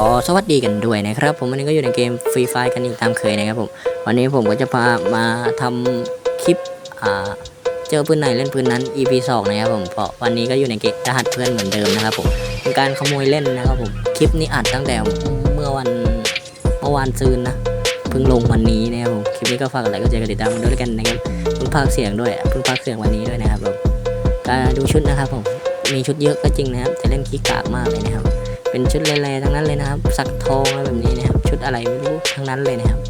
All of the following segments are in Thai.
อสวัสดีกันด้วยนะครับ ผมวันนี้ก็อยู่ในเกมฟรีไฟกันอีกตามเคยนะครับผมวันนี้ผมก็จะพามาทำคลิปอ่าเจอปืนไหนเล่นปืนนั้น EP 2นะครับผมเพราะวันนี้ก็อยู่ในเกมรหัสเพื่อนเหมือนเดิมนะครับผมเป็นการขโมยเล่นนะครับผมคลิปนี้อัดตั้งแต่เมื่อวันเมื่อวานซืนนะเพิ่งลงวันนี้นะครับผมคลิปนี้ก็ฝากอะไรก็เจอกันติดตามกันด้วยกันนะครับเพิ่งพากเสียงด้วยเพิ่งพากเสียงวันนี้ด้วยนะครับผมก็ดูชุดนะครับผมมีชุดเยอะก็จริงนะครับแต่เล่นขี้กากมากเลยนะครับ เป็นชุดแร่ๆทั้งนั้นเลยนะครับ สักทองอะไรแบบนี้นะครับ ชุดอะไรไม่รู้ทั้งนั้นเลยนะครับ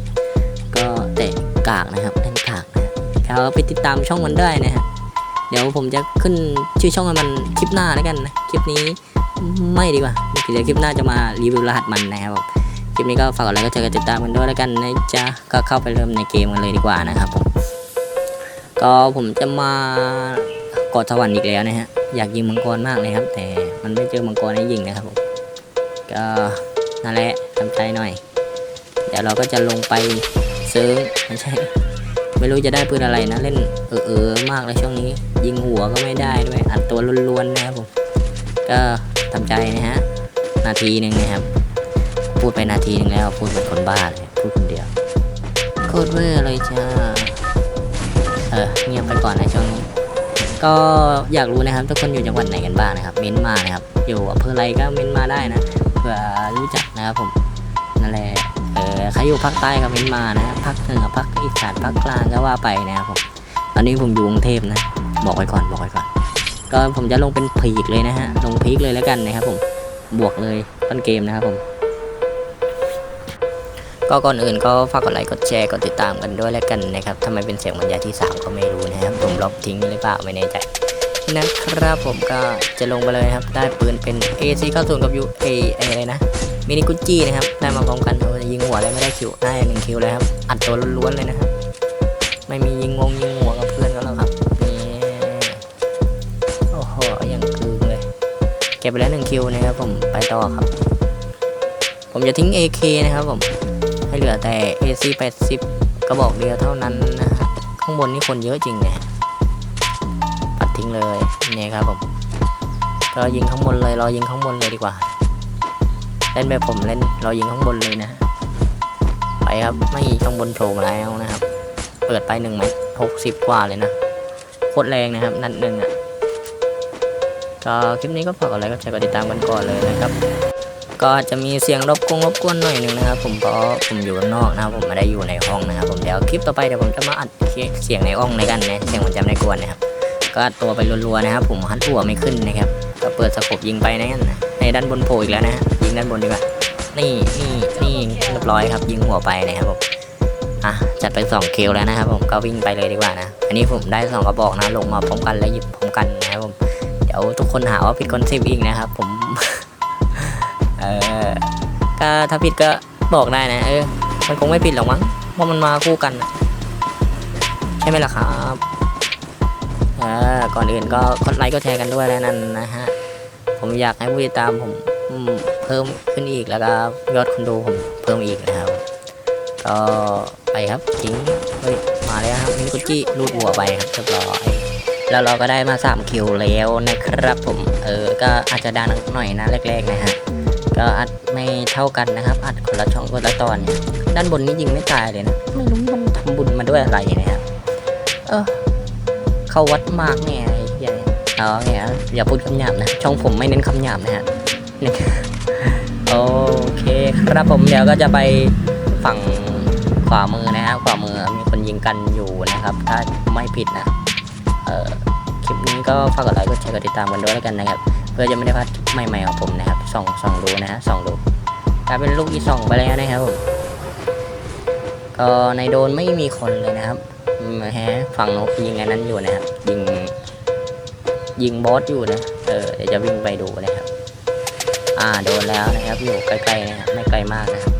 ก็แต่กากนะครับเล่นกากนะครับไปติดตามช่องมันได้นะฮะเดี๋ยวผมจะขึ้นชื่อช่องมันคลิปหน้าแล้วกันนะคลิปนี้ไม่ดีกว่าเดี๋ยวคลิปหน้าจะมารีวิวรหัสมันนะครับคลิปนี้ก็ฝากกดไลค์ก็เจอกันติดตามกันด้วยแล้วกันนะจ๊ะก็เข้าไปเริ่มในเกมกันเลยดีกว่านะครับก็ผมจะมากอดสวรรค์อีกแล้วนะฮะอยากยิงมังกรมากเลยครับ แต่มันไม่เจอมังกรให้ยิงนะครับผม ก็นั่นแหละทำใจหน่อย เดี๋ยวเราก็จะลงไปซื้อไม่ใช่ไม่รู้จะได้ปืนอะไรนะเล่นเออเออมากเลยช่วงนี้ ยิงหัวก็ไม่ได้ด้วยอัดตัวล้วนๆนะครับผมก็ทำใจนะฮะนาทีหนึ่งนะครับ พูดไปนาทีหนึงแล้วพูดเหมือนคนบ้าเลยพูดคนเดียวโคตรเวอร์เลยจ้าเออเงียบไปก่อนในช่วงนี้ ก็อยากรู้นะครับทุกคนอยู่จังหวัดไหนกันบ้างนะครับ เม้นต์มานะครับ อยู่อำเภออะไรก็เม้นต์มาได้นะ ผื่อรู้จักนะครับผมนั่นแหละเออใครอยู่ภาคใต้ก็เม้นมานะภาคเหนือภาคอีสานภาคกลางก็ว่าไปนะครับผมตอนนี้ผมอยู่กรุงเทพนะ บอกไว้ก่อนบอกไว้ก่อน ก็ผมจะลงเป็นพีกเลยนะฮะลงพีกเลยแล้วกันนะครับผมบวกเลยต้นเกมนะครับผม ก็ก่อนอื่นก็ฝากกดไลค์กดแชร์กดติดตามกันด้วยแล้วกันนะครับทำไมเป็นเสียงบรรยายที่ 3 ก็ไม่รู้นะครับผมลบทิ้งหรือเปล่าไม่แน่ใจ นะครับผมก็จะลงไปเลยครับ ได้ปืนเป็น AC 90กับ U A อะไรนะมินิกุจินะครับ ได้มาพร้อมกันโอ้ยยิงหัวเลยไม่ได้คิวได้หนึ่งคิวเลยครับ อัดตัวล้วนๆเลยนะครับ ไม่มียิงงงยิงหัวกับเพื่อนก็แล้วครับนี่โอ้โหยังกึงเลย เก็บไปแล้วหนึ่งคิวนะครับผมไปต่อครับ ผมจะทิ้ง AK นะครับผมให้เหลือแต่ AC 80กระบอกเดียวเท่านั้นนะฮะข้างบนนี่คนเยอะจริงเนี่ย งเลยนี่ครับผมก็ยิงข้างบนเลยรอยิงข้างบนเลยดีกว่า เล่นแบบผมเล่นรอยิงข้างบนเลยนะไปครับไม่ข้างบนโผล่มาแล้วนะครับ เปิดไปหนึ่งเมตรหกสิบกว่าเลยนะโคตรแรงนะครับ นัดหนึ่งอะก็คลิปนี้ก็ฝากกดไลค์กดแชร์กดติดตามกันก่อนเลยนะครับ ก็จะมีเสียงรบกวนรบกวนหน่อยหนึ่งนะครับ ผมเพราะผมอยู่ข้างนอกนะครับผมไม่ได้อยู่ในห้องนะครับ ผมเดี๋ยวคลิปต่อไปเดี๋ยวผมจะมาอัดเสียงในห้องในกันนะเสียงมันจะไม่กวนนะครับ ก็อัดตัวไปรัวๆนะครับ ผมฮัดหัวไม่ขึ้นนะครับก็เปิดสกบยิงไปนะกันนะในด้านบนโผล่อีกแล้วนะฮะยิงด้านบนดีกว่านี่นี่นี่เรียบร้อยครับ ยิงหัวไปนะครับผมอะจัดไป2คิวแล้วนะครับ ผมก็วิ่งไปเลยดีกว่านะอันนี้ผมได้สองกระบอกนะลงมาพร้อมกันและหยิบพร้อมกันนะครับผมเดี๋ยวทุกคนหาว่าผิดคอนเซปต์อีกนะครับ ผมเออก็ถ้าผิดก็บอกได้นะเออมันคงไม่ผิดหรอกมั้งเพราะมันมาคู่กันใช่ไหมล่ะครับ ออก่อนอื่นก็กดไลค์ก็แชร์กันด้วยแล้วนั่นนะฮะผมอยากให้ผู้ติดตามผมเพิ่มขึ้นอีกแล้วก็ยอดคนดูผมเพิ่มอีกนะครับก็ไปครับทิ้งเฮ้ยมาแล้วครับมินกุจิรูดหัวไปครับเรียบร้อยแล้วเราก็ได้มา3คิวแล้วนะครับผมเออก็อาจจะดังหน่อยนะแรกๆนะฮะก็อัดไม่เท่ากันนะครับ อัดคนละช่องคนละตอนเนี่ยด้านบนนี่ยิงไม่ตายเลยนะไม่รู้มันทำบุญมาด้วยอะไรนะครับเออ เข้าวัดมากเนี่ยไอ้เหี้ยเนี่ยเอาเนี่ยอย่าพูดคำหยาบนะ ช่องผมไม่เน้นคำหยาบนะฮะโอเคครับผมเดี๋ยวก็จะไปฝั่งขวามือนะฮะขวามือมีคนยิงกันอยู่นะครับ ถ้าไม่ผิดนะเออคลิปนี้ก็ฝากกดไลค์กดแชร์กดติดตามกันด้วยแล้วกันนะครับ เพื่อจะไม่ได้พลาดใหม่ๆของผมนะครับส่องส่องดูนะฮะส่องดูกลายเป็นลูกอีส่องไปแล้วนะครับผมก็ในโดนไม่มีคนเลยนะครับ อืมฮะฝั่งนกยิงอันนั้นอยู่นะครับ ยิง ยิงบอสอยู่นะ เออเดี๋ยวจะวิ่งไปดูนะครับ อ่าโดนแล้วนะครับอยู่ใกล้ๆนะครับไม่ไกลมากนะครับ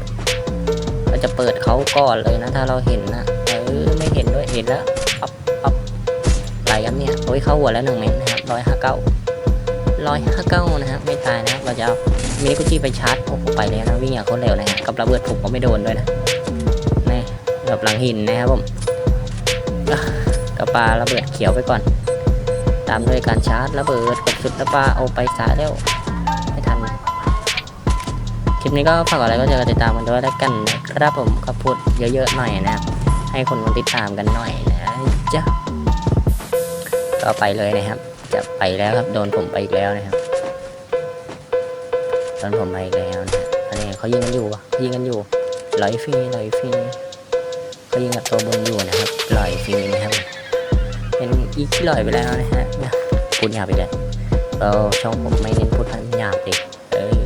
เราจะเปิดเขาก่อนเลยนะ ถ้าเราเห็นนะเออไม่เห็นด้วยเห็นแล้วปั๊บปั๊บไหลครับเนี่ยโอ้ยเข้าหัวแล้วหนึ่งเมตรนะครับร้อยห้าเก้าร้อยห้าเก้านะครับไม่ตายนะครับเราจะเอามินิกุจิไปชาร์จโอ้โหไปแล้วนะวิ่งอย่างคนเร็วนะฮะกับระเบิดผมก็ไม่โดนด้วยนะนี่แบบหลังหินนะครับผม กระปาระเบิดเขียวไปก่อน ตามด้วยการชาร์จระเบิดกดสุดระปาเอาไปสาแล้วไม่ทัน คลิปนี้ก็ฝากกดไลค์ก็จะติดตามกันด้วยแล้วกันนะครับผมก็พูดเยอะๆหน่อยนะ ให้คนมาติดตามกันหน่อยนะจ๊ะก็ไปเลยนะครับ จะไปแล้วครับโดนผมไปอีกแล้วนะครับโดนผมไปอีกแล้วนะอันนี้เขายิงกันอยู่ปะยิงกันอยู่ลอยฟรีลอยฟรี เขายิงกับตัวบนอยู่นะครับลอยฟรีนะครับ เป็นอีกที่ลอยไปแล้วนะฮะพูดหยาบไปเลยเราช่องผมไม่เน้นพูดพันหยาบดิเออ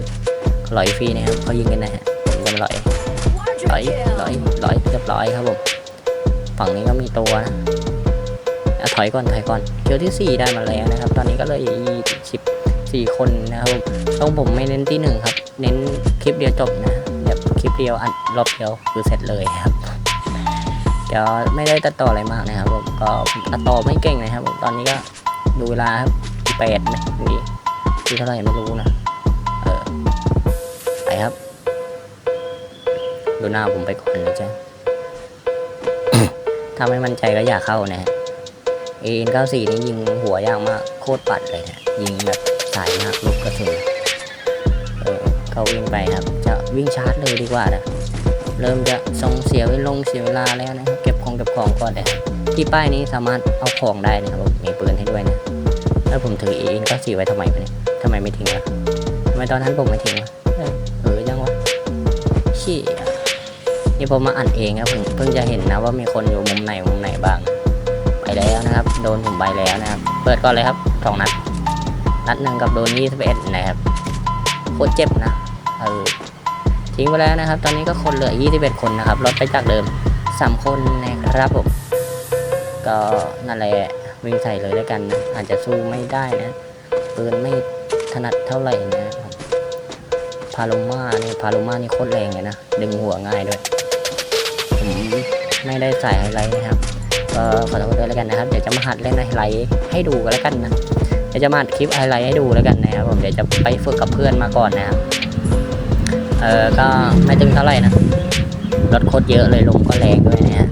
ลอยฟรีนะครับเขายิงกันนะฮะผมจะมาลอยลอยลอยลอยเรียบร้อยครับผมฝั่งนี้ก็มีตัวนะถอยก่อนถอยก่อนเคียวที่สี่ได้มาแล้วนะครับ ตอนนี้ก็เลยสิบสี่คนนะครับต้องผมไม่เน้นที่หนึ่งครับ เน้นคลิปเดียวจบนะแบบคลิปเดียวอัดรอบเดียวคือเสร็จเลยครับ เดี๋ยวไม่ได้ตัดต่ออะไรมากนะครับผมก็ตัดต่อไม่เก่งนะครับผมตอนนี้ก็ดูเวลาครับที่แปดนะนี่ที่เท่าไหร่ไม่รู้นะเออไปครับดูหน้าผมไปก่อนเลยจ้ะถ้าไม่มั่นใจก็อย่าเข้านะฮะ AN94 นี่ยิงหัวยากมากโคตรปัดเลยนะยิงแบบสายมากลูกกระสุนเออก็วิ่งไปครับ จะวิ่งชาร์จเลยดีกว่านะ เริ่มจะทรงเสียเวลงเสียเวลาแล้วนะครับเก็บของเก็บของก่อนเลยที่ป้ายนี้สามารถเอาของได้นะครับมีปืนให้ด้วยนะแล้วผมถือ AN94 ไว้ทำไมเนี่ยทำไมไม่ทิ้งวะทำไมตอนนั้นผมไม่ทิ้งวะเออยังวะชี่นี่ผมมาอ่านเองครับผมเพิ่งจะเห็นนะว่ามีคนอยู่มุมไหนมุมไหนบ้างไปแล้วนะครับ โดนผมไปแล้วนะครับ เปิดก่อนเลยครับสองนัดนัดหนึ่งกับโดนยี่สิบเอ็ดนะครับโคตรเจ็บนะเออ ทิ้งไปแล้วนะครับ ตอนนี้ก็คนเหลือยี่สิบเอ็ดคนนะครับ ลดไปจากเดิมสามคนนะครับผม ก็นั่นแหละวิ่งใส่เลยแล้วกันนะอาจจะสู้ไม่ได้นะปืนไม่ถนัดเท่าไหร่นะพาโลมานี่พาโลมานี่โคตรแรงเลยนะ ดึงหัวง่ายด้วย ผมไม่ได้ใส่ไฮไลท์นะครับ ก็ขอโทษด้วยแล้วกันนะครับ เดี๋ยวจะมาหัดเล่นไฮไลท์ให้ดูกันแล้วกันนะ เดี๋ยวจะมาอัดคลิปไฮไลท์ให้ดูแล้วกันนะครับผม เดี๋ยวจะไปฝึกกับเพื่อนมาก่อนนะครับ เออก็ไม่ตึงเท่าไหร่นะรถโคตรเยอะเลยลมก็แรงด้วยนะฮะ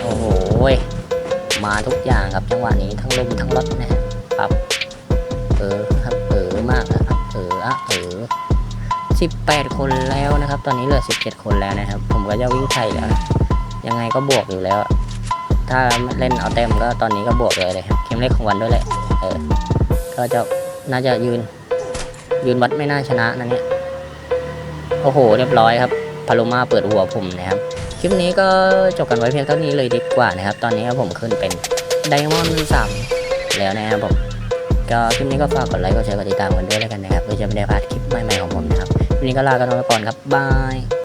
โอ้โหมาทุกอย่างครับจังหวะนี้ทั้งลมทั้งรถนะฮะครับเออครับเออมากนะครับเอออะเออ18คนแล้วนะครับ ตอนนี้เหลือ17คนแล้วนะครับ ผมก็จะวิ่งไถ่แล้วนะยังไงก็บวกอยู่แล้ว ถ้าเล่นเอาเต็มก็ตอนนี้ก็บวกเลยเลยครับเกมเล็กของวันด้วยแหละเออก็จะน่าจะยืน ยืนวัดไม่น่าชนะนะเนี่ย โอ้โห เรียบร้อยครับพาโลมาเปิดหัวผมนะครับ คลิปนี้ก็จบกันไว้เพียงเท่านี้เลยดีกว่านะครับ ตอนนี้ผมขึ้นเป็นไดมอนด์สามแล้วนะครับผม ก็คลิปนี้ก็ฝากกดไลค์ กดแชร์ กดติดตามกันด้วยแล้วกันนะครับเพื่อจะไม่ได้พลาดคลิปใหม่ๆของผมนะครับ วันนี้ก็ลากันไปก่อนครับ บาย